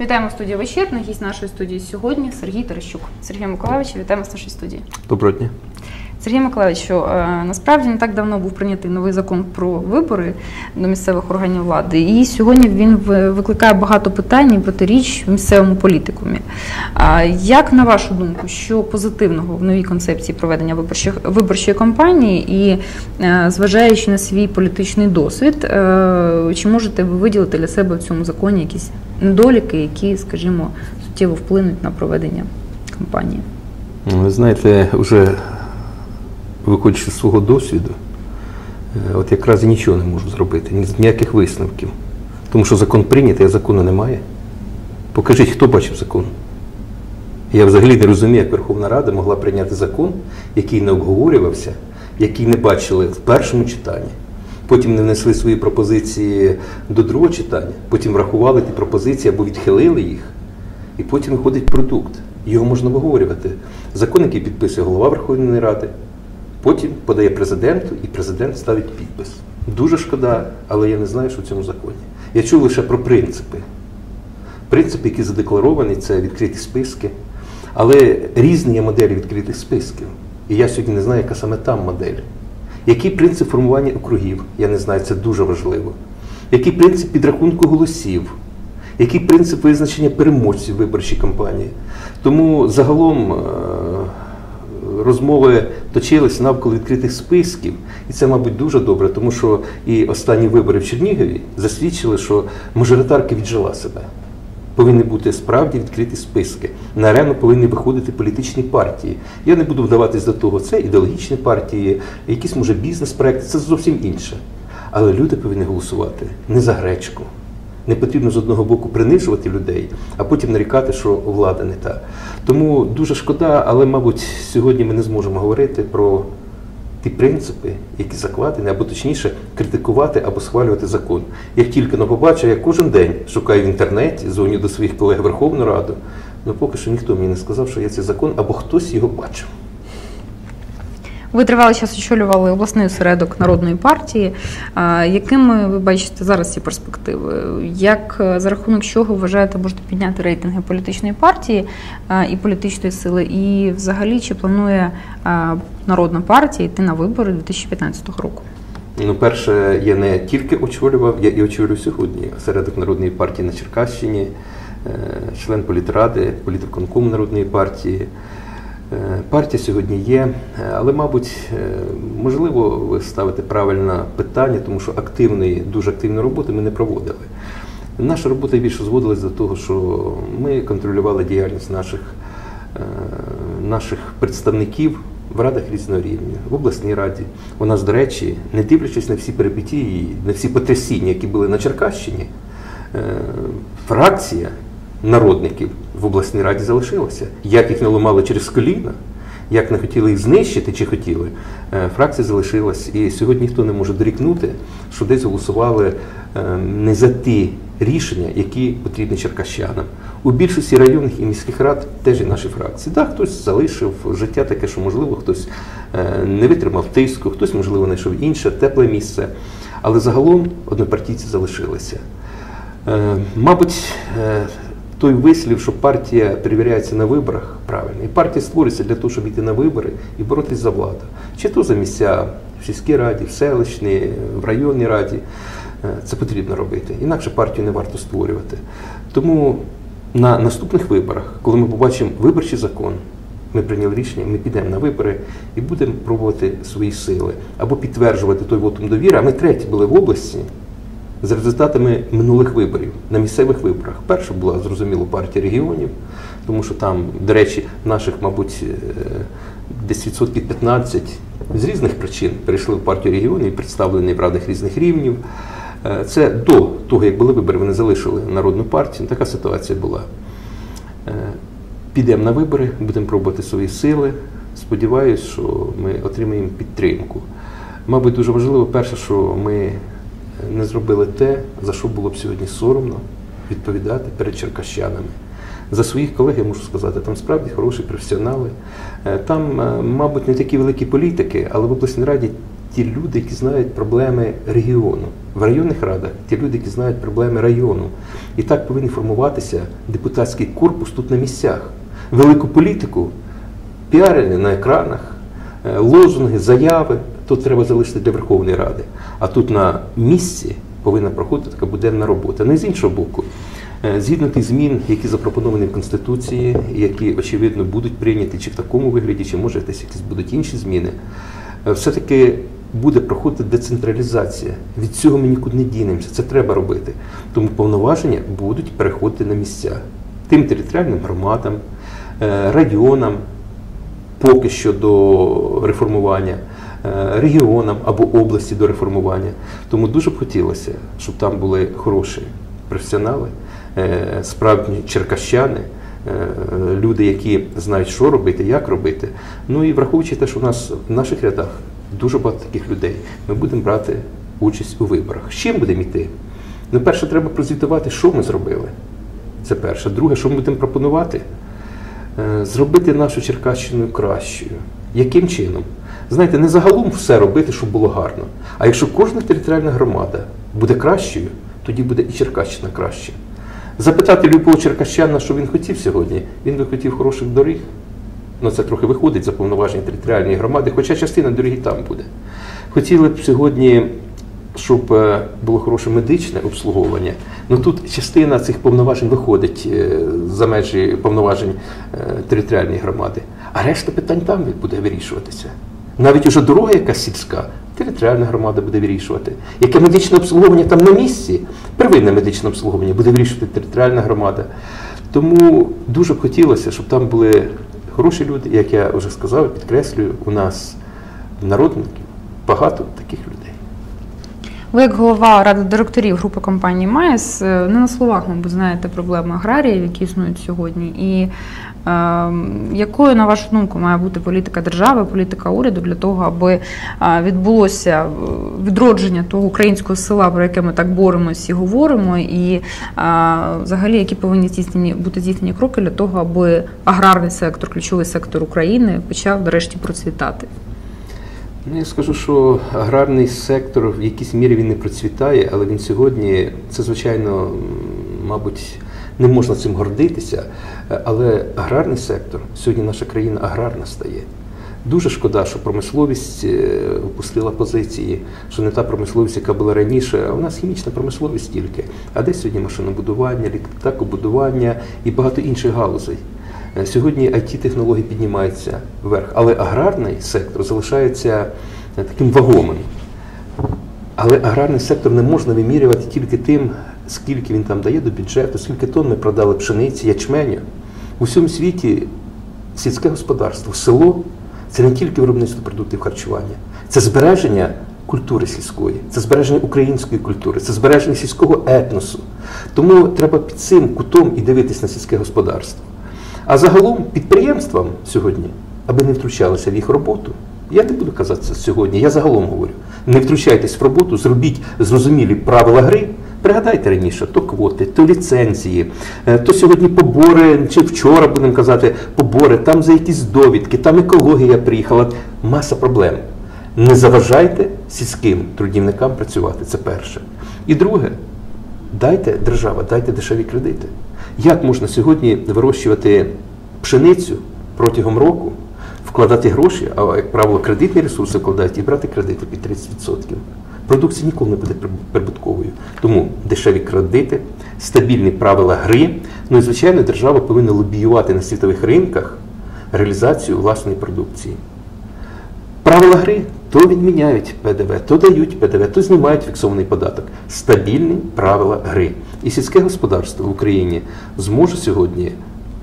Вітаємо в студії вечірна. Гість нашої студії сьогодні Сергій Терещук. Сергій Миколаївич, вітаємо в нашій студії. Доброго дня. Сергій Миколаївич, е, насправді не так давно був прийнятий новий закон про вибори до місцевих органів влади, і сьогодні він викликає багато питань і протиріч в місцевому політикумі. Як на вашу думку, що позитивного в новій концепції проведення виборчих виборчої кампанії, і е, зважаючи на свій політичний досвід, е, чи можете ви виділити для себе в цьому законі якісь недоліки, які, скажімо, суттєво вплинуть на проведення кампанії? Ви знаєте, вже виходячи з свого досвіду, е, от якраз я нічого не можу зробити, ніяких висновків. Тому що закон прийнятий, а закону немає. Покажіть, хто бачив закон. Я взагалі не розумію, як Верховна Рада могла прийняти закон, який не обговорювався, який не бачили в першому читанні. Потім не внесли свої пропозиції до другого читання, потім врахували ті пропозиції або відхилили їх. І потім виходить продукт. Його можна обговорювати. Закон, який підписує голова Верховної Ради, потім подає президенту, і президент ставить підпис. Дуже шкода, але я не знаю, що в цьому законі. Я чув лише про принципи. Принципи, які задекларовані, це відкриті списки. Але різні є моделі відкритих списків. І я сьогодні не знаю, яка саме там модель. Який принцип формування округів? Я не знаю, це дуже важливо. Який принцип підрахунку голосів? Який принцип визначення переможців виборчій кампанії? Тому загалом е, розмови точилися навколо відкритих списків, і це, мабуть, дуже добре, тому що і останні вибори в Чернігові засвідчили, що мажоритарка віджила себе. Повинні бути справді відкриті списки. На арену повинні виходити політичні партії. Я не буду вдаватись до того, це ідеологічні партії, якісь може бізнес-проекти, це зовсім інше. Але люди повинні голосувати не за гречку. Не потрібно з одного боку принижувати людей, а потім нарікати, що влада не та. Тому дуже шкода, але, мабуть, сьогодні ми не зможемо говорити про ті принципи, які закладені, або точніше, критикувати або схвалювати закон. Як тільки не побачу, я кожен день шукаю в інтернеті, дзвоню до своїх колег Верховну Раду. Ну поки що ніхто мені не сказав, що є цей закон, або хтось його бачив. Ви тривалий час очолювали обласний осередок народної партії. Якими ви бачите зараз ці перспективи? Як е, за рахунок чого вважаєте, можете підняти рейтинги політичної партії і політичної сили? І взагалі чи планує народна партія йти на вибори 2015 року? Ну, перше, я не тільки очолював, я і очолюю сьогодні осередок народної партії на Черкащині, е, член політради, політиконкому народної партії. Е, Партія сьогодні є, е, але, мабуть, е, можливо, ви ставите правильне питання, тому що активної, дуже активної роботи ми не проводили. Наша робота більше зводилась до того, що ми контролювали діяльність наших, наших представників в радах різного рівня, в обласній раді. У нас, до речі, не дивлячись на всі перипетії, на всі потрясіння, які були на Черкащині, фракція народників в обласній раді залишилася. Як їх не ламали через коліна, як не хотіли їх знищити чи хотіли, е, фракція залишилась. І сьогодні ніхто не може дорікнути, що десь голосували е, не за ті рішення, які потрібні черкащанам. У більшості районних і міських рад теж і наші фракції. Так, хтось залишив життя таке, що можливо, хтось е, не витримав тиску, хтось, можливо, знайшов інше тепле місце. Але загалом однопартійці залишилися. Мабуть, той вислів, що партія перевіряється на виборах, правильно. І партія створюється для того, щоб йти на вибори і боротись за владу. Чи то за місця в сільській раді, в селищній, в районній раді. Е, Це потрібно робити. Інакше партію не варто створювати. Тому на наступних виборах, коли ми побачимо виборчий закон, ми прийняли рішення, ми підемо на вибори і будемо пробувати свої сили або підтверджувати той вотум довіри. А ми треті були в області з результатами минулих виборів на місцевих виборах. Перша була зрозуміло партія регіонів, тому що там, до речі, наших, мабуть, е, десь відсотків 15 з різних причин перейшли в партію регіонів і представлені в радах різних рівнів. Е, Це до того, як були вибори, вони залишили народну партію. Така ситуація була. Е, Підемо на вибори, будемо пробувати свої сили. Сподіваюсь, що ми отримаємо підтримку. Мабуть, дуже важливо, перше, що ми не зробили те, за що було б сьогодні соромно відповідати перед черкащанами. За своїх колег я можу сказати, там справді хороші професіонали. Е, Там, е, мабуть, не такі великі політики, але в обласній раді ті люди, які знають проблеми регіону. В районних радах ті люди, які знають проблеми району. І так повинен формуватися депутатський корпус тут на місцях. Велику політику піарили на екранах, е, лозунги, заяви, то треба залишити для Верховної Ради. А тут на місці повинна проходити така буденна робота. Не з іншого боку, е, згідно тих змін, які запропоновані в Конституції, які, очевидно, будуть прийняті чи в такому вигляді, чи може десь якісь будуть інші зміни, е, все-таки буде проходити децентралізація. Від цього ми нікуди не дінемося. Це треба робити. Тому повноваження будуть переходити на місця тим територіальним громадам, е, районам, поки що до реформування, регіонам або області до реформування. Тому дуже б хотілося, щоб там були хороші професіонали, е, справжні черкащани, е, люди, які знають, що робити, як робити. Ну і враховуючи те, що у нас в наших рядах дуже багато таких людей, ми будемо брати участь у виборах. З чим будемо йти? Ну, перше, треба прозвітувати, що ми зробили. Це перше. Друге, що ми будемо пропонувати? Е, зробити нашу Черкащину кращою. Яким чином? Знаєте, не загалом все робити, щоб було гарно. А якщо кожна територіальна громада буде кращою, тоді буде і Черкащина краще. Запитати любого черкащана, що він хотів сьогодні, він би хотів хороших доріг. Ну, це трохи виходить за повноваження територіальної громади, хоча частина дороги там буде. Хотіли б сьогодні, щоб е, було хороше медичне обслуговування. Ну тут частина цих повноважень виходить е, за межі повноважень е, територіальної громади, а решта питань там буде вирішуватися. Навіть уже дорога якась сільська, територіальна громада буде вирішувати. Яке медичне обслуговування там на місці, первинне медичне обслуговування буде вирішувати територіальна громада. Тому дуже б хотілося, щоб там були хороші люди, як я вже сказав, підкреслюю, у нас народників багато таких людей. Ви, як голова ради директорів групи компанії МАЕС, е, не на словах, мабуть, знаєте проблеми аграріїв, які існують сьогодні. І е, якою, на вашу думку, має бути політика держави, політика уряду для того, аби е, відбулося відродження того українського села, про яке ми так боремось і говоримо, і е, взагалі, які повинні здійснені бути здійснені кроки для того, аби аграрний сектор, ключовий сектор України почав нарешті процвітати? Ну, я скажу, що аграрний сектор в якійсь мірі він не процвітає, але він сьогодні, це звичайно, мабуть, не можна цим гордитися. Але аграрний сектор сьогодні наша країна аграрна стає. Дуже шкода, що промисловість опустила позиції, що не та промисловість, яка була раніше, а у нас хімічна промисловість тільки. А де сьогодні машинобудування, літакобудування і багато інших галузей. Сьогодні it технології піднімаються вверх, але аграрний сектор залишається таким вагомим. Але аграрний сектор не можна вимірювати тільки тим, скільки він там дає до бюджету, скільки тонн ми продали пшениці, ячменю. У всьому світі сільське господарство, село це не тільки виробництво продуктів харчування, це збереження культури сільської, це збереження української культури, це збереження сільського етносу. Тому треба під цим кутом і дивитись на сільське господарство. А загалом підприємствам сьогодні, аби не втручалися в їх роботу, я не буду казати це сьогодні, я загалом говорю. Не втручайтесь в роботу, зробіть зрозумілі правила гри. Пригадайте раніше, то квоти, то ліцензії, то сьогодні побори, чи вчора будемо казати, побори, там за якісь довідки, там екологія приїхала. Маса проблем. Не заважайте сільським трудівникам працювати. Це перше. І друге, дайте держава, дайте дешеві кредити. Як можна сьогодні вирощувати пшеницю протягом року, вкладати гроші, а, як правило, кредитні ресурси вкладають і брати кредити під 30%? Продукція ніколи не буде прибутковою. Тому дешеві кредити, стабільні правила гри. Ну і, звичайно, держава повинна лобіювати на світових ринках реалізацію власної продукції. Правила гри то відміняють ПДВ, то дають ПДВ, то знімають фіксований податок. Стабільні правила гри. І сільське господарство в Україні зможе сьогодні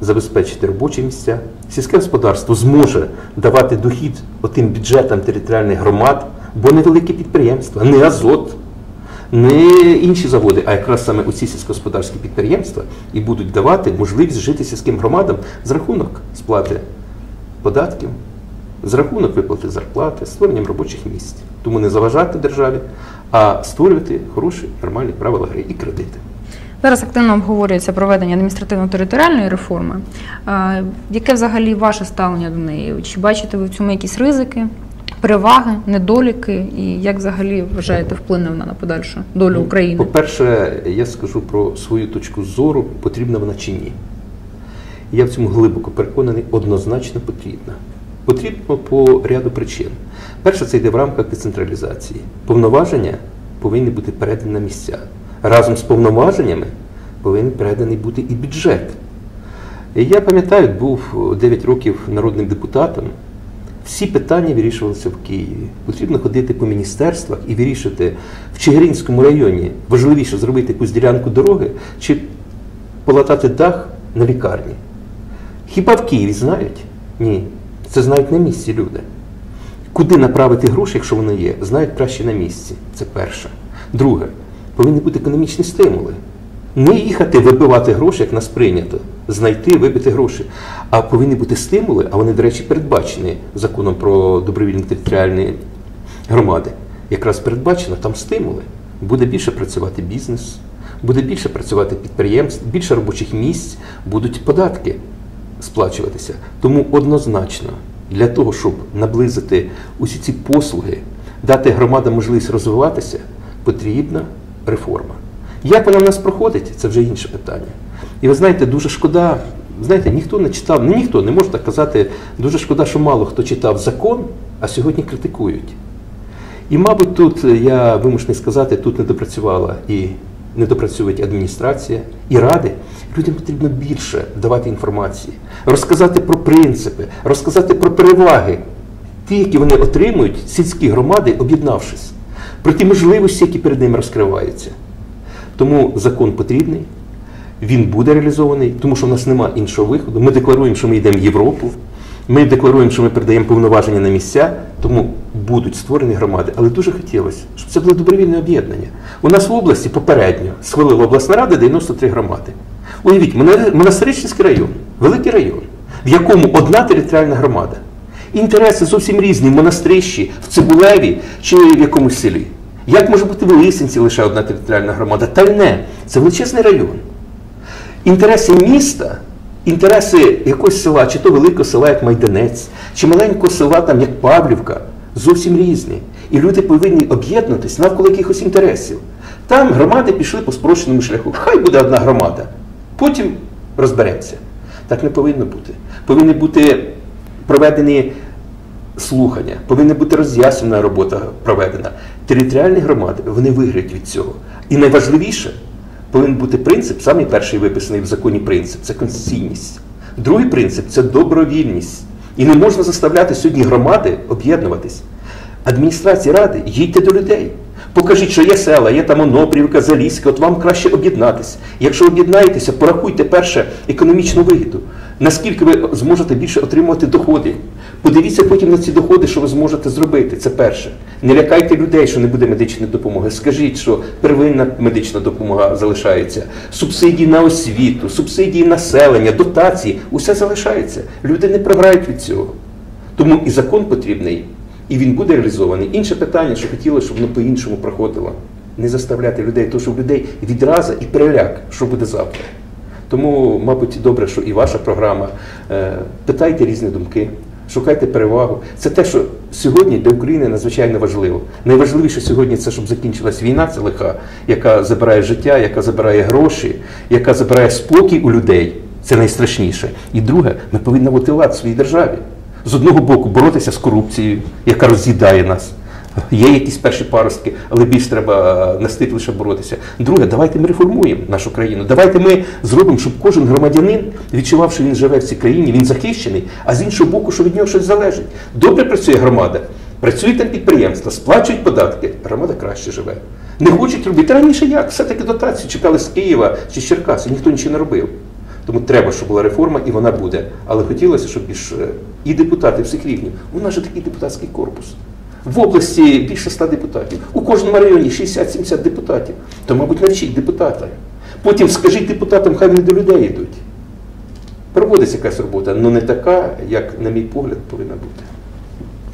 забезпечити робочі місця. Сільське господарство зможе давати дохід отим бюджетам територіальних громад, бо невеликі підприємства, не азот, не інші заводи, а якраз саме оці сільськогосподарські підприємства і будуть давати можливість жити сільським громадам з рахунок сплати податків з рахунок виплати зарплати, створенням робочих місць. Тому не заважати державі, а створювати хороші, нормальні правила гри і кредити. Зараз активно обговорюється проведення адміністративно-територіальної реформи. Яке взагалі ваше ставлення до неї? Чи бачите ви в цьому якісь ризики? переваги, недоліки, і як взагалі вважаєте, вплине вона на подальшу долю Ну, України? По-перше, я скажу про свою точку зору, потрібна вона чи ні. Я в цьому глибоко переконаний, однозначно потрібна. Потрібно по ряду причин. Перше, це йде в рамках децентралізації. Повноваження повинні бути передані на місця. Разом з повноваженнями повинен переданий бути і бюджет. Я пам'ятаю, був 9 років народним депутатом. Всі питання вирішувалися в Києві. Потрібно ходити по міністерствах і вирішити в Чигиринському районі важливіше зробити якусь ділянку дороги чи полатати дах на лікарні. Хіба в Києві знають? Ні. Це знають на місці люди. Куди направити гроші, якщо вони є, знають краще на місці. Це перше. Друге, повинні бути економічні стимули. Не їхати вибивати гроші, як нас прийнято, знайти, вибити гроші. А повинні бути стимули, а вони, до речі, передбачені законом про добровільні територіальні громади. Якраз передбачено там стимули. Буде більше працювати бізнес, буде більше працювати підприємств, більше робочих місць, будуть податки сплачуватися. Тому однозначно для того, щоб наблизити усі ці послуги, дати громадам можливість розвиватися, потрібна реформа. Як вона в нас проходить, це вже інше питання. І ви знаєте, дуже шкода, знаєте, ніхто не читав, ну ніхто не може так казати, дуже шкода, що мало хто читав закон, а сьогодні критикують. І, мабуть, тут е, я вимушений сказати, тут не допрацювала і не допрацюють адміністрація і ради. Людям потрібно більше давати інформації, розказати про принципи, розказати про переваги, ті, які вони отримують, сільські громади, об'єднавшись, про ті можливості, які перед ними розкриваються. Тому закон потрібний, він буде реалізований, тому що в нас немає іншого виходу. Ми декларуємо, що ми йдемо в Європу. Ми декларуємо, що ми передаємо повноваження на місця, тому будуть створені громади. Але дуже хотілося, щоб це було добровільне об'єднання. У нас в області попередньо схвалила обласна рада 93 громади. Уявіть, Монастир- Монастирищенський район, великий район, в якому одна територіальна громада. Інтереси зовсім різні в монастирищі, в Цибулеві чи в якомусь селі. Як може бути в Лисинці лише одна територіальна громада? Та й не, це величезний район інтереси міста, інтереси якогось села, чи то великого села, як Майданець, чи маленького села, там, як Павлівка, зовсім різні. І люди повинні об'єднатися навколо якихось інтересів. Там громади пішли по спрощеному шляху. Хай буде одна громада. Потім розберемося. Так не повинно бути. Повинні бути проведені слухання, повинна бути роз'яснена робота проведена. Територіальні громади вони виграють від цього. І найважливіше повинен бути принцип, самий перший виписаний в законі принцип це конституційність. Другий принцип це добровільність. І не можна заставляти сьогодні громади об'єднуватись. Адміністрації ради, їдьте до людей. Покажіть, що є села, є там Онопрівка, Залізька, от вам краще об'єднатися. Якщо об'єднаєтеся, порахуйте перше економічну вигіду. Наскільки ви зможете більше отримувати доходи. Подивіться потім на ці доходи, що ви зможете зробити. Це перше. Не лякайте людей, що не буде медичної допомоги. Скажіть, що первинна медична допомога залишається, субсидії на освіту, субсидії населення, дотації усе залишається. Люди не програють від цього. Тому і закон потрібний, і він буде реалізований. Інше питання, що хотілося, щоб воно по-іншому проходило. Не заставляти людей, тому що в людей відраза і переляк, що буде завтра. Тому, мабуть, добре, що і ваша програма. Е, Питайте різні думки, шукайте перевагу. Це те, що сьогодні для України надзвичайно важливо. Найважливіше сьогодні це, щоб закінчилась війна, це лиха, яка забирає життя, яка забирає гроші, яка забирає спокій у людей. Це найстрашніше. І друге, ми повинні бути лад в своїй державі. З одного боку, боротися з корупцією, яка роз'їдає нас. Є якісь перші паростки, але більш треба настирливіше боротися. Друге, давайте ми реформуємо нашу країну. Давайте ми зробимо, щоб кожен громадянин відчував, що він живе в цій країні, він захищений, а з іншого боку, що від нього щось залежить. Добре працює громада, працюють там підприємства, сплачують податки, громада краще живе. Не хочуть робити. Раніше як? Все-таки дотацію чекали з Києва чи з Черкаси, ніхто нічого не робив. Тому треба, щоб була реформа, і вона буде. Але хотілося, щоб більш е, і депутати всіх рівнів. У нас же такий депутатський корпус. В області більше ста депутатів. У кожному районі 60-70 депутатів. То, мабуть, навчіть депутата. Потім скажіть депутатам, хай вони до людей йдуть. Проводиться якась робота, але не така, як, на мій погляд, повинна бути.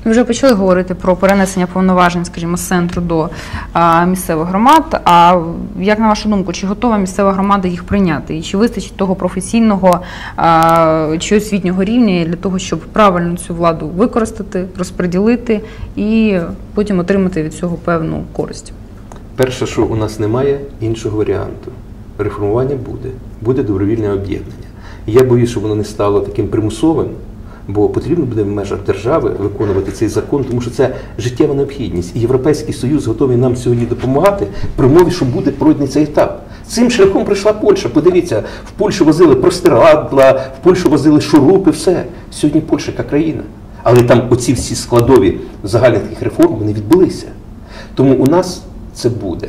Ми вже почали говорити про перенесення повноважень, скажімо, з центру до а, місцевих громад. А як на вашу думку, чи готова місцева громада їх прийняти? І чи вистачить того професійного а, чи освітнього рівня для того, щоб правильно цю владу використати, розподілити і потім отримати від цього певну користь? Перше, що у нас немає іншого варіанту. Реформування буде, буде добровільне об'єднання. Я боюсь, щоб воно не стало таким примусовим, бо потрібно буде в межах держави виконувати цей закон, тому що це життєва необхідність. І Європейський Союз готовий нам сьогодні допомагати при умові, що буде пройдений цей етап. Цим шляхом прийшла Польща. Подивіться, в Польщу возили простирадла, в Польщу возили шурупи, все. Сьогодні Польща яка країна. Але там оці всі складові загальних таких реформ вони відбулися. Тому у нас це буде.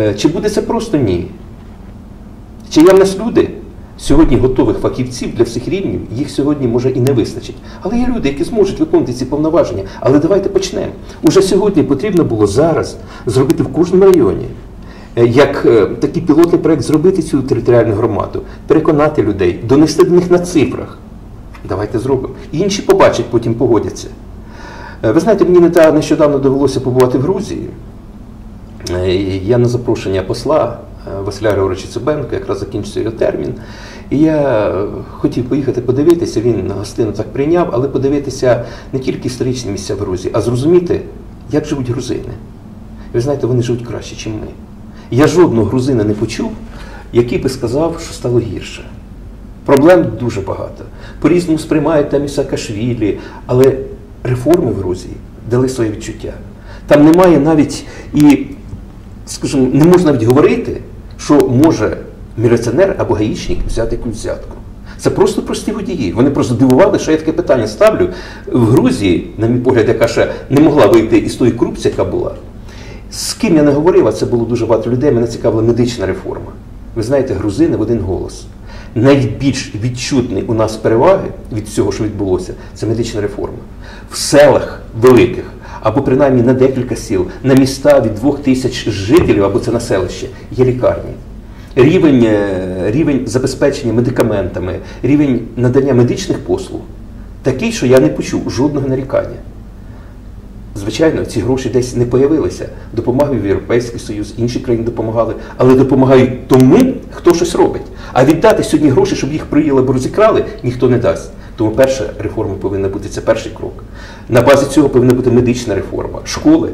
Е, Чи буде це просто ні? Чи є в нас люди сьогодні готових фахівців для всіх рівнів, їх сьогодні може і не вистачить. Але є люди, які зможуть виконувати ці повноваження. Але давайте почнемо. Уже сьогодні потрібно було зараз зробити в кожному районі. е, Як е, такий пілотний проект зробити цю територіальну громаду, переконати людей, донести до них на цифрах. Давайте зробимо. Інші побачать, потім погодяться. Е, Ви знаєте, мені не нещодавно довелося побувати в Грузії. Я на запрошення посла Василя Григоровича Цибенка, якраз закінчився його термін. І я е, хотів поїхати подивитися, він гостину так прийняв, але подивитися не тільки історичні місця в Грузії, а зрозуміти, як живуть грузини. Ви знаєте, вони живуть краще, ніж ми. Я жодного грузина не почув, який би сказав, що стало гірше. Проблем дуже багато. По-різному сприймають там і Саакашвілі, але реформи в Грузії дали своє відчуття. Там немає навіть і, скажімо, не можна навіть говорити, що може міліціонер або гаїчник взяти якусь взятку. Це просто прості водії. Вони просто дивували, що я таке питання ставлю. В Грузії, на мій погляд, яка ще не могла вийти із тої корупції, яка була. З ким я не говорив, а це було дуже багато людей, мене цікавила медична реформа. Ви знаєте, грузини в один голос. Найбільш відчутний у нас переваги від всього, що відбулося, це медична реформа. В селах великих, або принаймні на декілька сіл, на міста від двох тисяч жителів, або це на селище, є лікарні. Рівень, е, рівень забезпечення медикаментами, рівень надання медичних послуг такий, що я не почув жодного нарікання. Звичайно, ці гроші десь не появилися. Допомагав Європейський Союз, інші країни допомагали, але допомагають тому, хто щось робить. А віддати сьогодні гроші, щоб їх прийняли або розікрали, ніхто не дасть. Тому перша реформа повинна бути це перший крок. На базі цього повинна бути медична реформа, школи.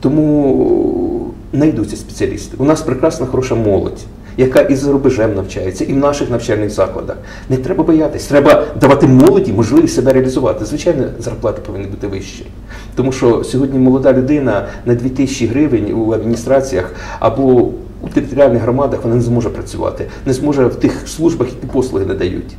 Тому знайдуться спеціалісти. У нас прекрасна хороша молодь, яка і за рубежем навчається, і в наших навчальних закладах. Не треба боятись, треба давати молоді можливість себе реалізувати. Звичайно, зарплати повинні бути вищі. Тому що сьогодні молода людина на 2000 гривень у адміністраціях або у територіальних громадах вона не зможе працювати, не зможе в тих службах, які послуги надають.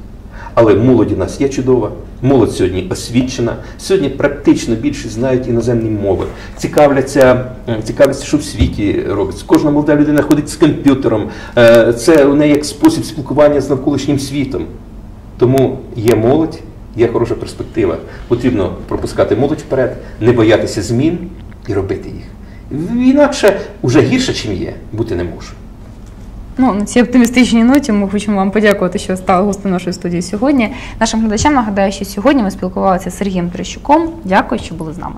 Але молодь у нас є чудова, молодь сьогодні освічена. Сьогодні практично більшість знають іноземні мови, цікавляться, цікавляться, що в світі робиться. Кожна молода людина ходить з комп'ютером. Е, Це у неї як спосіб спілкування з навколишнім світом. Тому є молодь, є хороша перспектива. Потрібно пропускати молодь вперед, не боятися змін і робити їх. Інакше вже гірше, ніж є, бути не може. Ну, на цій оптимістичній ноті ми хочемо вам подякувати, що стали гостем нашої студії сьогодні. Нашим глядачам нагадаю, що сьогодні ми спілкувалися з Сергієм Трещуком. Дякую, що були з нами.